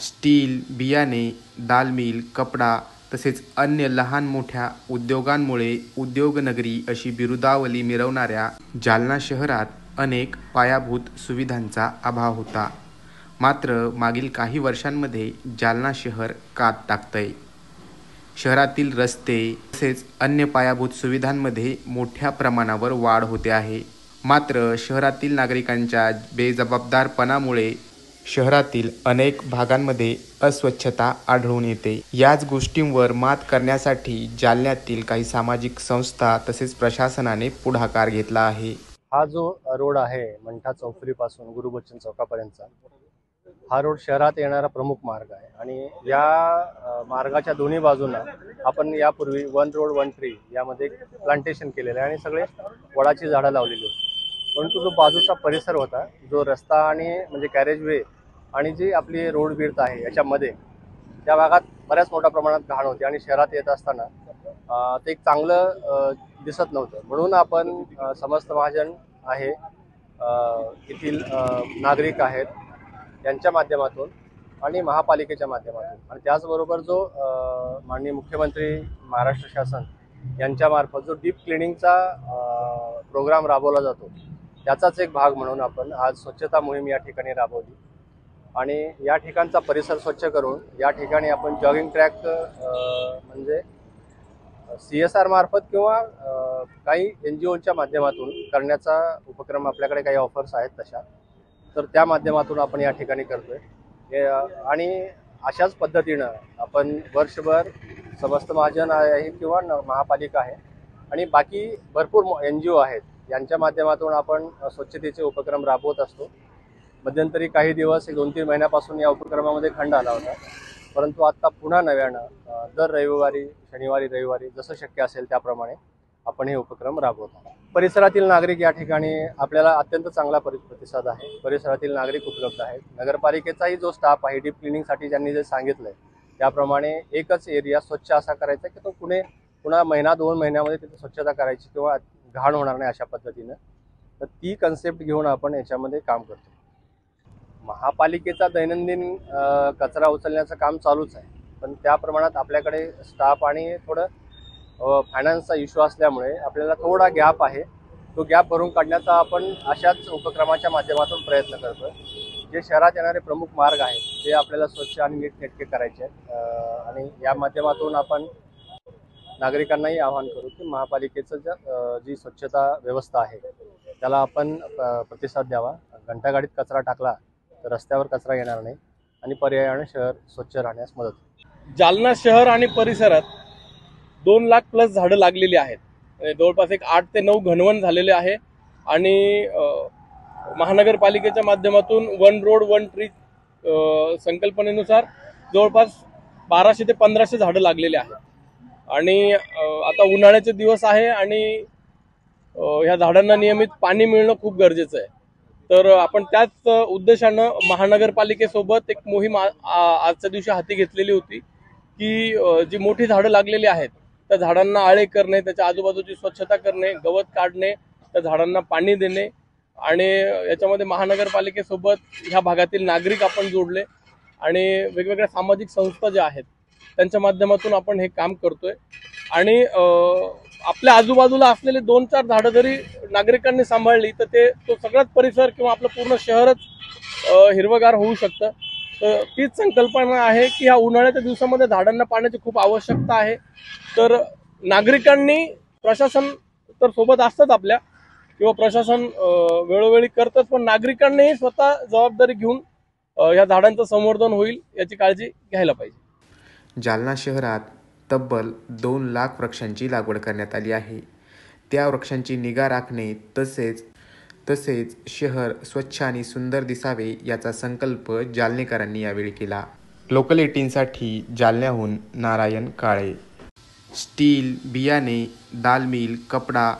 Steel बियाणे दालमिल कपडा तसेच अन्य लहान मोठ्या उद्योगांमुळे उद्योगनगरी अशी बिरुदावली मिरवणाऱ्या जालना शहरात अनेक पायाभूत सुविधांचा अभाव होता. मात्र मागील काही वर्षांमध्ये जालना शहर कात टाकतंय. शहरातील रस्ते तसेच अन्य पायाभूत सुविधांमध्ये मोठ्या प्रमाणावर वाढ होते आहे. मात्र शहरातील नागरिकांच्या बेजबाबदारपणामुळे शहरातील अनेक भागांमध्ये अस्वच्छता आढळून येते. याच गोष्टींवर मात करण्यासाठी जालन्यातील काही सामाजिक संस्था तसेच प्रशासनाने पुढाकार घेतला आहे. हा जो रोड आहे मंठा चौफुलीपासून गुरु बच्चन चौकापर्यंतचा हा रोड शहरात येणारा प्रमुख मार्ग आहे. आणि या मार्गाच्या दोन्ही बाजूंना आपण यापूर्वी वन रोड वन ट्री यामध्ये प्लांटेशन केलेलं आहे आणि सगळे वडाची झाडं लावलेली होती. परंतु जो बाजूचा परिसर होता जो रस्ता आणि म्हणजे कॅरेज वे आणि जी आपली रोड बिर्थ आहे याच्यामध्ये त्या भागात बऱ्याच मोठ्या प्रमाणात घाण होती आणि शहरात येत असताना ते एक चांगलं दिसत नव्हतं. म्हणून आपण समस्त महाजन आहे येथील नागरिक आहेत यांच्या माध्यमातून आणि महापालिकेच्या माध्यमातून. आणि त्याचबरोबर जो माननीय मुख्यमंत्री महाराष्ट्र शासन यांच्यामार्फत जो डीप क्लिनिंगचा प्रोग्राम राबवला जातो त्याचाच एक भाग म्हणून आपण आज स्वच्छता मोहीम या ठिकाणी राबवली. आणि या ठिकाणचा परिसर स्वच्छ करून या ठिकाणी आपण जॉगिंग ट्रॅक म्हणजे सी एस आर मार्फत किंवा काही एन जी ओच्या माध्यमातून करण्याचा उपक्रम आपल्याकडे काही ऑफर्स आहेत तशा तर त्या माध्यमातून आपण या ठिकाणी करतोय. आहे आणि अशाच पद्धतीनं आपण वर्षभर समस्त महाजन आहे किंवा न- महापालिका आहे आणि बाकी भरपूर एन जी ओ आहेत यांच्या माध्यमातून आपण स्वच्छतेचे उपक्रम राबवत असतो. मध्यंतरी काही दिवस एक दोन तीन महिन्यापासून या उपक्रमामध्ये खंड आला होता. परंतु आत्ता पुन्हा नव्यानं दर रविवारी शनिवारी रविवारी जसं शक्य असेल त्याप्रमाणे आपण हे उपक्रम राबवत परिसरातील नागरिक या ठिकाणी आपल्याला अत्यंत चांगला परि प्रतिसाद आहे. परिसरातील नागरिक उपलब्ध आहेत. नगरपालिकेचाही जो स्टाफ आहे डीप क्लिनिंगसाठी ज्यांनी जे सांगितलंय त्याप्रमाणे एकच एरिया स्वच्छ असा करायचा की तो पुणे पुन्हा महिना दोन महिन्यामध्ये तिथे स्वच्छता करायची किंवा घाण होणार नाही अशा पद्धतीनं. तर ती कन्सेप्ट घेऊन आपण याच्यामध्ये काम करतो. महापालिकेचा दैनंदिन कचरा उचलण्याचं काम चालूच आहे. पण त्या प्रमाणात आपल्याकडे स्टाफ आणि थोडं फायनान्सचा इश्यू असल्यामुळे आपल्याला थोडा गॅप आहे. तो गॅप भरून काढण्याचा आपण अशाच उपक्रमाच्या माध्यमातून प्रयत्न करतो जे शहरात येणारे प्रमुख मार्ग आहेत ते आपल्याला स्वच्छ आणि नीटनेटके करायचे आहेत. आणि या माध्यमातून आपण नागरिकांनाही आवाहन करू की महापालिकेचं ज्या जी स्वच्छता व्यवस्था आहे त्याला आपण प्रतिसाद द्यावा. घंटागाडीत कचरा टाकला तर रस्त्यावर कचरा येणार नाही आणि पर्यायाने शहर स्वच्छ राहण्यास मदत जालना शहर आणि परिसरात दोन लाख प्लस झाडं लागलेली आहेत. म्हणजे जवळपास एक आठ ते नऊ घनवन झालेले आहे आणि महानगरपालिकेच्या माध्यमातून वन रोड वन ट्री संकल्पनेनुसार जवळपास बाराशे ते पंधराशे झाडं लागलेली आहेत. आणि आता उन्हाळ्याचे दिवस आहे आणि ह्या झाडांना नियमित पाणी मिळणं खूप गरजेचं आहे. तर आपण त्याच उद्देशानं महानगरपालिकेसोबत एक मोहीम आ- आजच्या दिवशी हाती घेतलेली होती की जी मोठी झाडं लागलेली आहेत त्या झाडांना आळे करणे त्याच्या आजूबाजूची स्वच्छता करणे गवत काढणे त्या झाडांना पाणी देणे आणि याच्यामध्ये महानगरपालिकेसोबत ह्या भागातील नागरिक आपण जोडले आणि वेगवेगळ्या सामाजिक संस्था ज्या आहेत त्यांच्या माध्यमातून आपण हे काम करतोय. आणि आपल्या आजूबाजूला असलेले दोन चार झाडं जरी नागरिकांनी सांभाळली तर ते तो सगळाच परिसर किंवा आपलं पूर्ण शहरच हिरवगार होऊ शकतं. तर तीच संकल्पना आहे की ह्या उन्हाळ्याच्या दिवसामध्ये झाडांना पाण्याची खूप आवश्यकता आहे. तर नागरिकांनी प्रशासन तर सोबत असतात आपल्या किंवा प्रशासन वेळोवेळी करतात पण नागरिकांनीही स्वतः जबाबदारी घेऊन या झाडांचं संवर्धन होईल याची काळजी घ्यायला पाहिजे. जालना शहरात तब्बल दोन लाख वृक्षांची लागवड करण्यात आली आहे. त्या वृक्षांची निगा राखणे तसेच तसेच शहर स्वच्छ आणि सुंदर दिसावे याचा संकल्प जालनेकरांनी यावेळी केला. लोकल एटीनसाठी जालन्याहून नारायण काळे. स्टील बियाणे दाल मिल कपडा